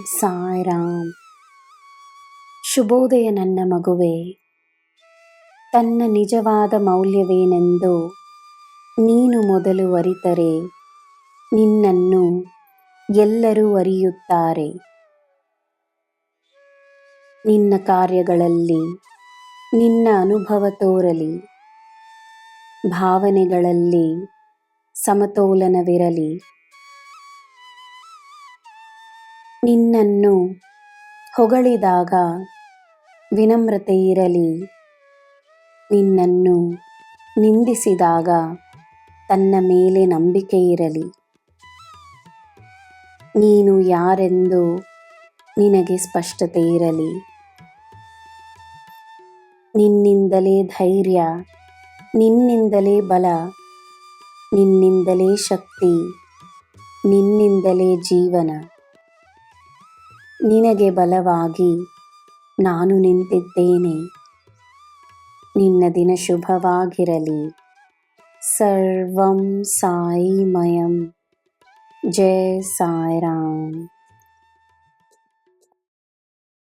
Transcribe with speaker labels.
Speaker 1: ಸಾಯ್ರಾಮ್. ಶುಭೋದಯ ನನ್ನ ಮಗುವೆ, ತನ್ನ ನಿಜವಾದ ಮೌಲ್ಯವೇನೆಂದು ನೀನು ಮೊದಲು ಅರಿತರೆ, ನಿನ್ನನ್ನು ಎಲ್ಲರೂ ಅರಿಯುತ್ತಾರೆ. ನಿನ್ನ ಕಾರ್ಯಗಳಲ್ಲಿ ನಿನ್ನ ಅನುಭವ ತೋರಲಿ, ಭಾವನೆಗಳಲ್ಲಿ ಸಮತೋಲನವಿರಲಿ. ನಿನ್ನನ್ನು ಹೊಗಳಿದಾಗ ವಿನಮ್ರತೆ ಇರಲಿ. ನಿನ್ನನ್ನು ನಿಂದಿಸಿದಾಗ ತನ್ನ ಮೇಲೆ ನಂಬಿಕೆ ಇರಲಿ. ನೀನು ಯಾರೆಂದು ನಿನಗೆ ಸ್ಪಷ್ಟತೆ ಇರಲಿ. ನಿನ್ನಿಂದಲೇ ಧೈರ್ಯ, ನಿನ್ನಿಂದಲೇ ಬಲ, ನಿನ್ನಿಂದಲೇ ಶಕ್ತಿ, ನಿನ್ನಿಂದಲೇ ಜೀವನ. ನಿನಗೆ ಬಲವಾಗಿ ನಾನು ನಿಂತಿದ್ದೇನೆ ನಿನ್ನ ದಿನ ಶುಭವಾಗಿರಲಿ ಸರ್ವಂ ಸಾಯಿಮಯಂ ಜಯ ಸಾಯಿರಾಮ್